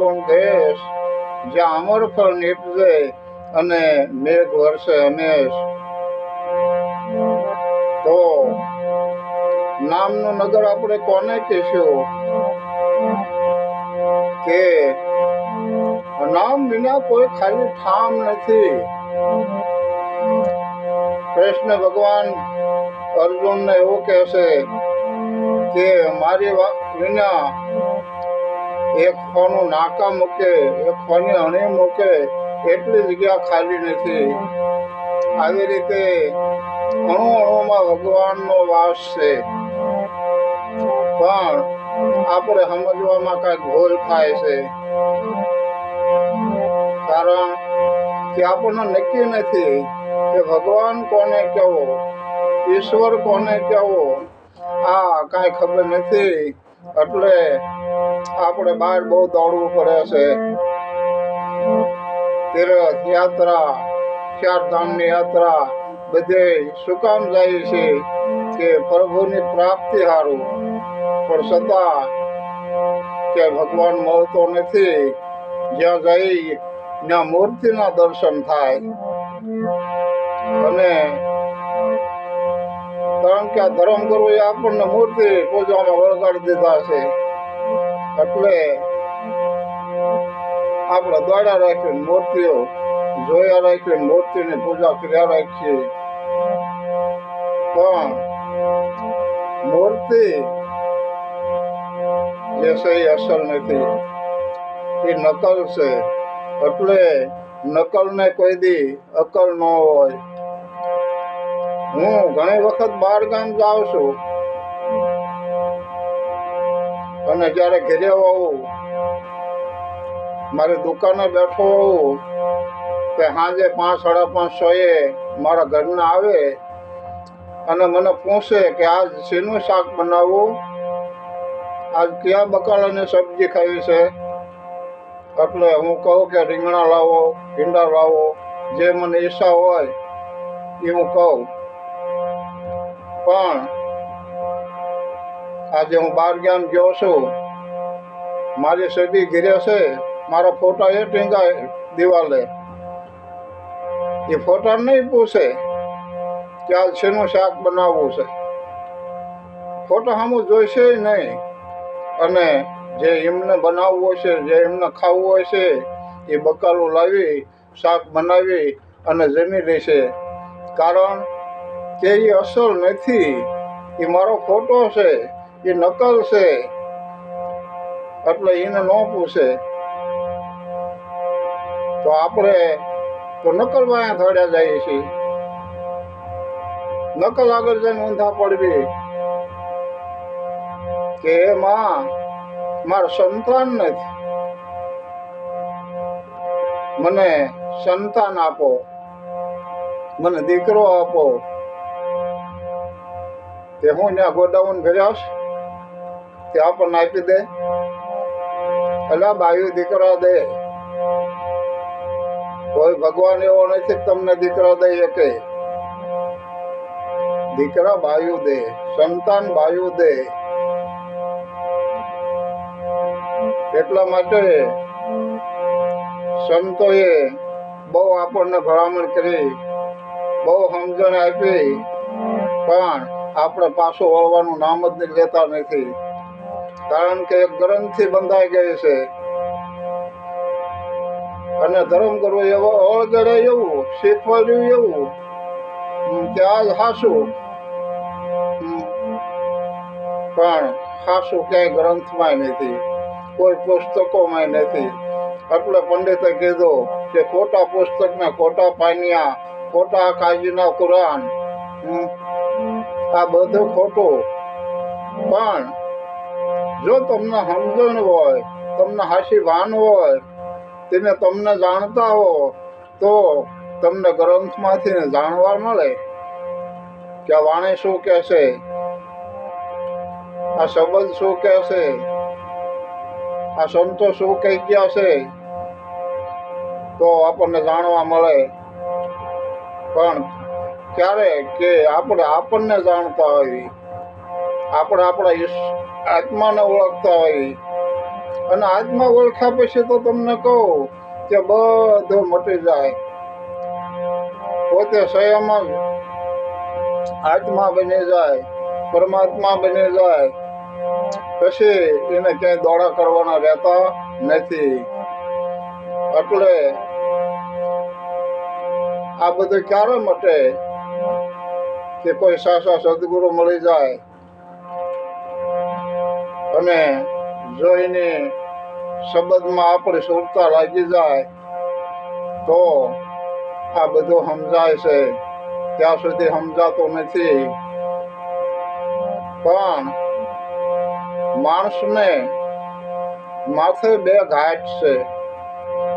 નિર્ગુણ દેશ જ્યાં અમર ફળ નીપજે અને મેઘ વર્ષે હંમેશ તો નામનું નગર આપણે કોને કહેશું? કે નામ વિના કોઈ ખાલી ઠામ નથી. કૃષ્ણ ભગવાન અર્જુનને એવું કહેશે કે મારી વિના એક ફોનું નાકા મૂકે, એક ખોની અણી મૂકે, એટલી જગ્યા ખાલી નથી. આવી રીતે અણુ અણુમાં ભગવાનનો વાસ છે. પણ આપણે સમજવામાં કાંઈક ભૂલ થાય છે. કારણ કે આપણને નક્કી નથી કે ભગવાન કોને કહેવો, ઈશ્વર કોને કહેવો, આ કાંઈ ખબર નથી. એટલે આપણે બહાર બહુ દોડવું પડે છે. તીર્થ યાત્રા, ચાર ધામની યાત્રા, બધે શું કામ જાય છે કે પ્રભુની પ્રાપ્તિ સારું પણ છતાં કે ભગવાન મળતો નથી. જ્યાં જઈ, ત્યાં મૂર્તિના દર્શન થાય. અને કારણ કે આ ધર્મગુરુએ આપણને મૂર્તિ પૂજામાં વળગાડી દીધા છે. એટલે આપણે દોડા રાખીએ મૂર્તિઓ જોયા રાખીએ મૂર્તિની પૂજા કર્યા રાખીએ. પણ મૂર્તિ જે છે એ અસલ નથી. એ નકલ છે. એટલે નકલને કોઈ દી અકલ ન હોય. હું ઘણી વખત બહાર ગામ જાઉં છું. અને જ્યારે ઘેરે આવું, મારી દુકાને બેઠો હોઉં કે સાંજે પાંચ, સાડા પાંચ છએ મારા ઘરના આવે અને મને પૂછે કે આજ શેનું શાક બનાવવું આજ કયા બકાલાની સબ્જી ખાવી છે? એટલે હું કહું કે રીંગણા લાવો, ભીંડા લાવો, જે મને ઈચ્છા હોય એ હું કહું. પણ આજે હું બાર ગામ ગયો છું. મારી સદી ઘીરે છે. મારો ફોટા એ ટીંગાય દિવાલે. એ ફોટા નહીં પૂછે કે આ શેનું શાક બનાવવું છે. ફોટા સામું જોઈશે નહીં. અને જે એમને બનાવવું છે, જે એમને ખાવું છે, એ બકાલું લાવી, શાક બનાવી અને જમી લેશે કારણ કે એ અસલ નથી. એ મારો ફોટો છે. એ નકલ છે. એટલે એને ન પૂછે. તો આપણે તો નકલ વાયા ધડ્યા જઈએ છીએ. નકલ આગળ જઈને ઊંધા પડવી. કે માં માર સંતાન નથી. મને સંતાન આપો. મને દીકરો આપો. તે હું ત્યાં ગોડાઉન ભર્યાશ તે આપણને આપી દે. એટલે બાયુ દીકરા દે. કોઈ ભગવાન એવો નથી તમને દીકરા દઈ શકે. દીકરા બાયુ દે, સંતાન બાયુ દે. એટલા માટે સંતોએ બહુ આપણને ભલામણ કરી, બહુ સમજણ આપી, પણ આપણે પાછું વળવાનું નામ જ લેતા નથી. કારણ કે ગ્રંથથી બંધાઈ ગઈ છે. અને ધર્મ કરવો એવો અળગડે એવું શીખવાડ્યું એવું કે આજ હાસું. પણ હાસું ક્યાંય ગ્રંથમાં નથી. કોઈ પુસ્તકોમાં નથી. એટલે પંડિતે કીધું કે ખોટા પુસ્તક ને ખોટા પાનિયા, ખોટા કાજીના કુરાન આ બધું ખોટું. પણ જો તમને સમજણ હોય, તમને હાસી ભાન હોય, તેને તમને જાણતા હો, તો તમને ગ્રંથમાંથી જાણવા મળે કે વાણી શું કહેશે આ શબ્દ શું કહેશે આ સંતો શું કહી ગયા છે, તો આપણને જાણવા મળે. પણ ક્યારે કે આપણે આપણને જાણતા હોઈએ આપણે આપણા આત્માને ઓળખતા હોય. અને આત્મા ઓળખ્યા પછી તો તમને કહું કે બધું મટી જાય. પોતે સ્વયં જ આત્મા બની જાય, પરમાત્મા બની જાય. પછી એને ક્યાંય દોડા કરવાના રહેતા નથી. એટલે આ બધું ક્યારે મટે? કે કોઈ સાસા સદગુરુ મળી જાય અને જોઈને શબ્દમાં આપણી સુરતા લાગી જાય, તો આ બધું સમજાય છે. ત્યાં સુધી સમજાતું નથી. પણ માણસને માથે બે ઘાટ છે.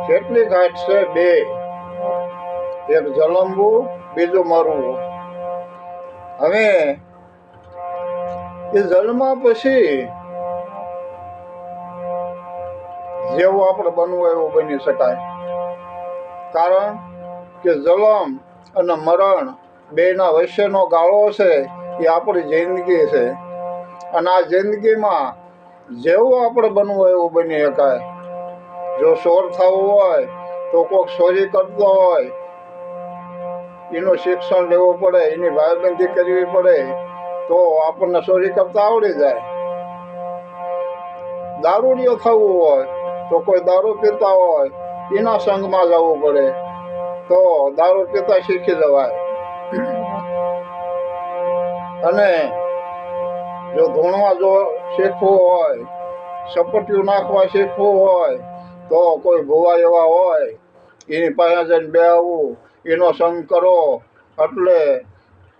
કેટલી ઘાટ છે? બે. એક જલમવું, બીજું મરવું. હવે એ જન્મા પછી જેવું આપણે બનવું એવું બની શકાય. કારણ કે જલમ અને મરણ બેના વચ્ચેનો ગાળો છે, એ આપણી જિંદગી છે. અને આ જિંદગીમાં જેવું આપણે બનવું એવું બની શકાય. જો સોર થવું હોય, તો કોઈક ચોરી કરતો હોય, એનું શિક્ષણ લેવું પડે, એની ભાઈબંધી કરવી પડે, તો આપણને ચોરી કરતા આવડી જાય. દારૂડિયો થવું હોય તો કોઈ દારૂ પીતા હોય, એના સંગમાં જવું પડે. તો દારૂ પીતા શીખી જવાય. અને જો ધૂણવા જો શીખવું હોય સપટિયું નાખવા શીખવું હોય, તો કોઈ ભૂવા એવા હોય, એની પાસે જઈને બેહવું, એનો સંગ કરો, એટલે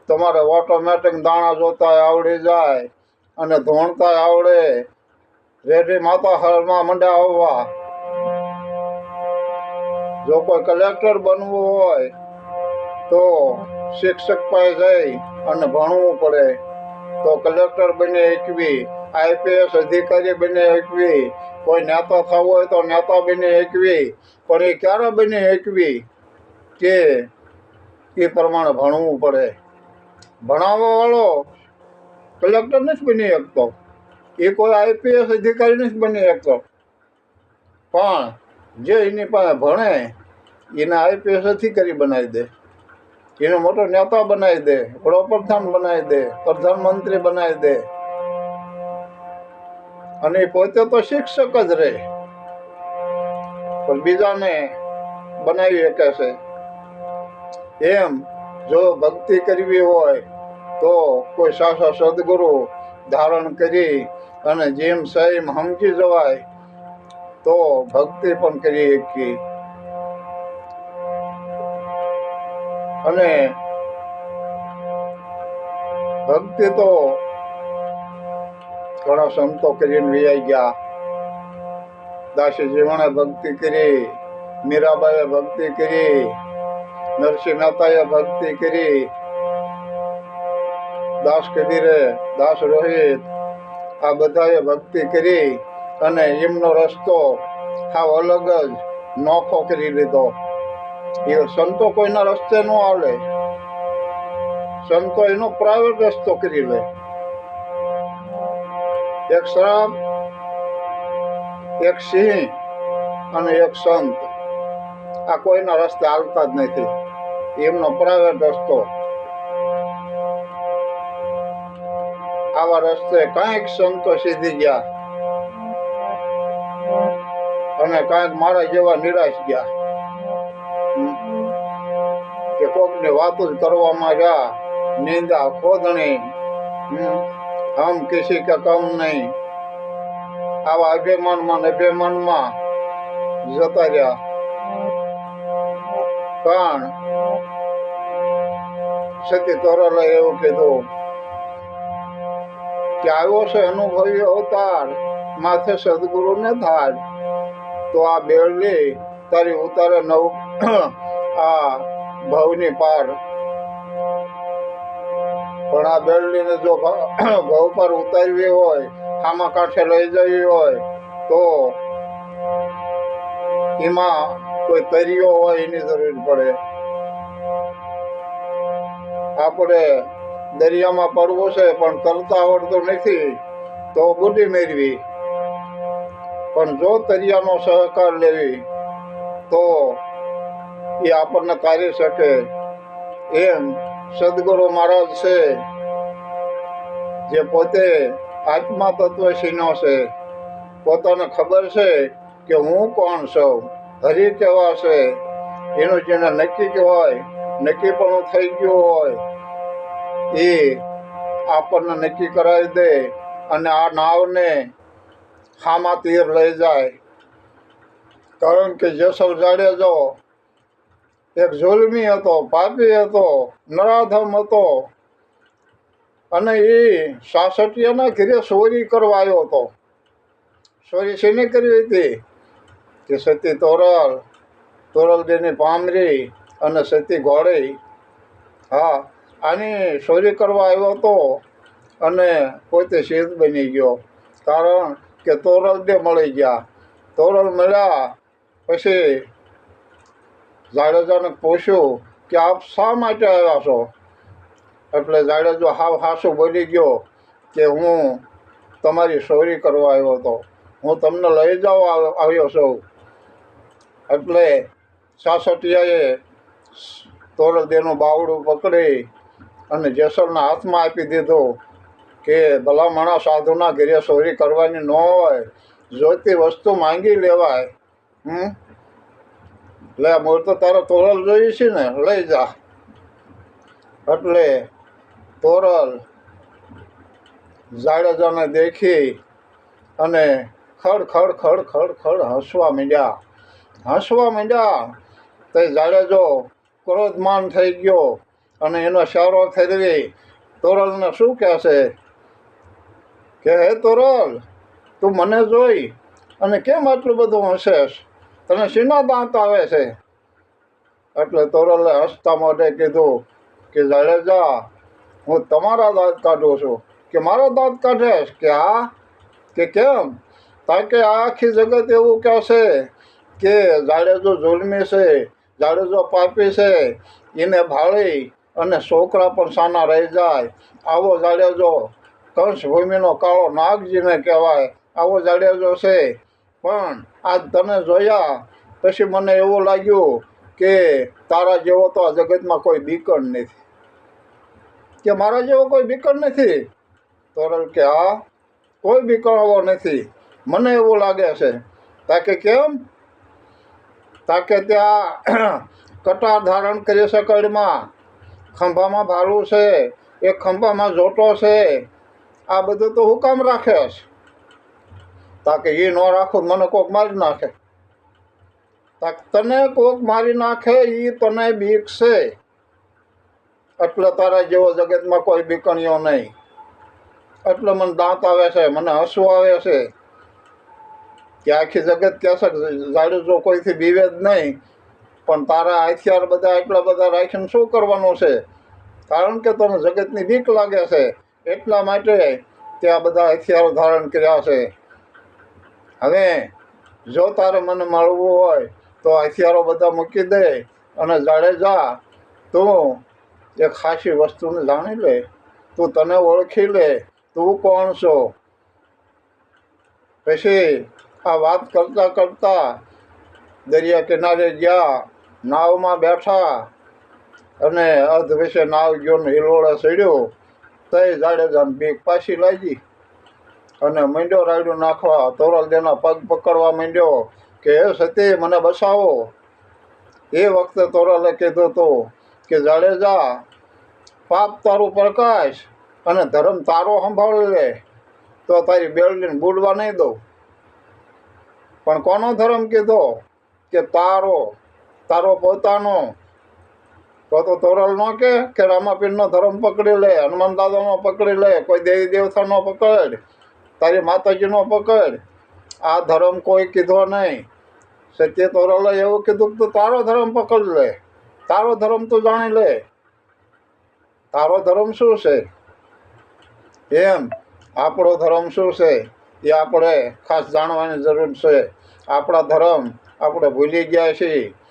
તમારે ઓટોમેટિક દાણા જોતા આવડી જાય અને ધોણતા આવડે. રેડી માતા હાલમાં મંડા આવવા જો કોઈ કલેક્ટર બનવું હોય, તો શિક્ષક પાસે જઈ અને ભણવું પડે. તો કલેક્ટર બને એકવી, આઈપીએસ અધિકારી બને એકવી, કોઈ નેતા થવું હોય તો નેતા બને એકવી, પણ એ ક્યારે બને એકવી કે એ પ્રમાણે ભણવું પડે? ભણાવવા વાળો કલેક્ટર નથી બની શકતો. એ કોઈ આઈપીએસ અધિકારી નથી બની શકતો. પણ જે એની પાસે ભણે, એને આઈપીએસ અધિકારી બનાવી દે. એનો મોટો નેતા બનાવી દે, વડાપ્રધાન બનાવી દે, પ્રધાનમંત્રી બનાવી દે. અને પોતે તો શિક્ષક જ રહે. પણ બીજાને બનાવી શકે છે. એમ જો ભક્તિ કરવી હોય તો કોઈ સાસા સદગુરુ ધારણ કરી અને જેમ સૈમ સમજી જવાય, તો ભક્તિ પણ કરી શકીએ અને ભક્તિ તો ઘણા સંતો કરીને વિયાઈ ગયા. દાસી જીવણે ભક્તિ કરી, મીરાબાઈએ ભક્તિ કરી, નરસિંહ મહેતાએ ભક્તિ કરી દાસ કબીરે, દાસ રોહિત, આ બધાએ ભક્તિ કરી અને એમનો રસ્તો સાવ અલગ જ નોખો કરી લીધો. એ સંતો કોઈના રસ્તે ન આવે સંતો એનો પ્રાઇવેટ રસ્તો કરી લે. એક શ્રામ, એક સિંહ અને એક સંત. આ કોઈના રસ્તે હાલતા જ નથી. એમનો પ્રાઇવેટ રસ્તો આવા રસ્તે કંઈક સંતો સીધી ગયા. અને કાંઈક મારા જેવા નિરાશ ગયા. કે કોકની વાતો કરવામાં રહ્યા. નિંદા, ખોદણી. હમ કિસી કે કમ નહીં. આવા અભિમાનમાં ને અભિમાનમાં જતા રહ્યા. પણ સતી તોરલે એવું કીધું કે આવ્યો છે અનુભવી અવતાર, માથે સદગુરુ ને થાય તો આ બેડલી તારી ઉતારે નવ, આ ભવની પાર. પણ આ બેડલીને જો ભવ પર ઉતારવી હોય આમાં કાંઠે લઈ જવી હોય, તો એમાં કોઈ તરીઓ હોય એની જરૂર પડે. આપણે દરિયામાં પડવું છે, પણ તરતા આવડતું નથી, તો બુદ્ધિ મેળવી. પણ જો દરિયાનો સહકાર લેવી, તો એ આપણને તારી શકે. એમ સદગુરુ મહારાજ છે, જે પોતે આત્મા તત્વ સીનો છે. પોતાને ખબર છે કે હું કોણ છું, હરિ કેવા છે, એનું જેને નક્કી હોય નક્કી પણ થઈ ગયું હોય એ આપણને નક્કી કરાવી દે અને આ નાવને હામાં તીર લઈ જાય. કારણ કે જેસલ જાડેજો એક ઝુલમી હતો, પાપી હતો, નરાધમ હતો અને એ સાસટિયાના ઘરે ચોરી કરવા આવ્યો હતો. ચોરી શેની કરી હતી? કે સતી તોરલ તોરલજીની પામરી અને સતી ઘોડી હા આની ચોરી કરવા આવ્યો હતો અને પોતે શહીદ બની ગયો. કારણ કે તોરલને મળી ગયા. તોરલ મળ્યા પછી જાડેજાને પૂછ્યું કે આપ શા માટે આવ્યા છો? એટલે જાડેજો હાવ હાસું બોલી ગયો કે હું તમારી ચોરી કરવા આવ્યો હતો. હું તમને લઈ જવા આવ્યો છું. એટલે સાસઠિયાએ તોરલદેનું બાવડું પકડી અને જેસલના હાથમાં આપી દીધું કે ભલામણા સાધુના ઘેરે ચોરી કરવાની ન હોય, જોઈતી વસ્તુ માંગી લેવાય, હમ? લે મોર તો તારો તોરલ જોઈએ છે ને, લઈ જા. એટલે તોરલ જાડેજાને દેખી અને ખડ ખડ ખડ ખડ ખડ હસવા માંડ્યા. હસવા માંડ્યા તે જાડેજો ક્રોધમાન થઈ ગયો. અને એનો સારો ફેરવી તોરલને શું કહેશે? કે હે તોરલ, તું મને જોઈ અને કેમ આટલું બધું હસેશ તને શીના દાંત આવે છે? એટલે તોરલે હસતા માટે કીધું કે જાડેજા, હું તમારા દાંત કાઢું છું. કે મારા દાંત કાઢેશ? કે હા? કે કેમ? તાકે આ આખી જગત એવું કહેશે કે જાડેજો જુલમી છે, જાડેજો પાપી છે, એને ભાળી અને છોકરા પણ સાના રહી જાય. આવો જાડેજો કંસભૂમિનો કાળો નાગજીને કહેવાય. આવો જાડેજો છે. પણ આજ તને જોયા પછી મને એવું લાગ્યું કે તારા જેવો તો આ જગતમાં કોઈ બીકણ નથી. કે મારા જેવો કોઈ બીકણ નથી? તોરલ કે હા, કોઈ બીકણ આવો નથી. મને એવું લાગે છે. તાકે કેમ? તાકે ત્યાં કટાર ધારણ કરી શકડમાં. ખંભામાં ભાલું છે એક ખંભામાં જોટો છે. આ બધું તો હું કામ રાખે છે? તાકે એ ન રાખું મને કોક મારી નાખે. તાક તને કોક મારી નાખે એ તને બીક છે એટલે તારા જેવો જગતમાં કોઈ બીકણીઓ નહીં. એટલે મને દાંત આવે છે, મને હસવું આવે છે. કે આખી જગત કહેશે જાડું જો કોઈથી બીવે જ નહીં પણ તારા હથિયાર બધા એટલા બધા રાખીને શું કરવાનું છે? કારણ કે તને જગતની બીક લાગે છે. એટલા માટે તે આ બધા હથિયારો ધારણ કર્યા છે. હવે જો તારે મને મળવું હોય, તો હથિયારો બધા મૂકી દે અને જાડેજા તું એ ખાસી વસ્તુને જાણી લે. તું તને ઓળખી લે. તું કોણ છો? પછી આ વાત કરતાં કરતાં દરિયા કિનારે ગયા. નાવમાં બેઠા અને અર્ધ વિશે નાવ જોને હિલોળે ચડ્યો તે જાડેજાને બીક પાછી લાગી. અને માંડ્યો રાયડું નાખવા તોરલ દેના પગ પકડવા માંડ્યો કે, હે સતી, મને બસાવો. એ વખતે તોરલે કીધું હતું કે જાડેજા પાપ તારું પ્રકાશ અને ધર્મ તારો સંભાળી લે, તો તારી બેલડીને બુડવા નહીં દઉં. પણ કોનો ધર્મ કીધો? કે, તારો. તારો પોતાનો. તો તો તોરલ ન કે કે રામાપીરનો ધર્મ પકડી લે, હનુમાન દાદાનો પકડી લે, કોઈ દેવી દેવતાનો પકડ, તારી માતાજીનો પકડ. આ ધર્મ કોઈ કીધો નહીં. સત્ય તોરલે એવું કીધું કે તારો ધર્મ પકડી લે. તારો ધર્મ તું જાણી લે. તારો ધર્મ શું છે? એમ, આપણો ધર્મ શું છે? એ આપણે ખાસ જાણવાની જરૂર છે. આપણા ધર્મ આપણે ભૂલી ગયા છીએ.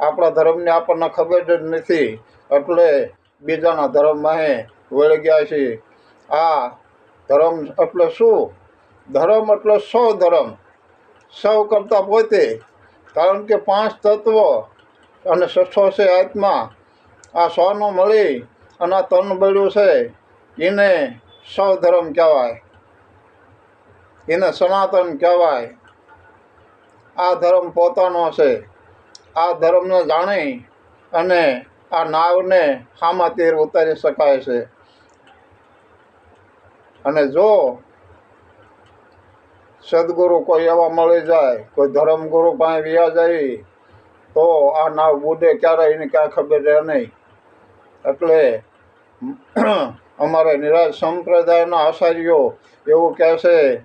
આપણા ધર્મની આપણને ખબર જ નથી. એટલે બીજાના ધર્મમાં વળી ગયા છે. આ ધર્મ એટલે શું? ધર્મ એટલે સૌ ધર્મ. સૌ કરતાં પોતે. કારણ કે પાંચ તત્વ અને છઠ્ઠો છે આત્મા. આ સોનું મળી અને આ તન બળ્યું છે. એને સૌ ધર્મ કહેવાય. એને સનાતન કહેવાય. આ ધર્મ પોતાનો છે. આ ધર્મને જાણી અને આ નાવને હામાં તીર ઉતારી શકાય છે. અને જો સદગુરુ કોઈ એવા મળી જાય, કોઈ ધર્મગુરુ પાસે વ્યા જાય, તો આ નાવ બુડે ક્યારે એને કાંઈ ખબર રહે નહીં. એટલે અમારે નિરાજ સંપ્રદાયના આચાર્યો એવું કહે છે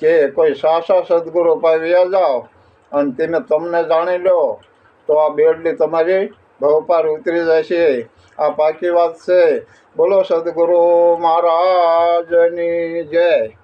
કે કોઈ સાસા સદગુરુ પાસે વ્યા જાઓ અને તેને તમને જાણી લો. તો આ બેડલી તમારી ભવપાર ઉતરી છે આ પાકી વાત છે. બોલો સદગુરુ મહારાજની જય.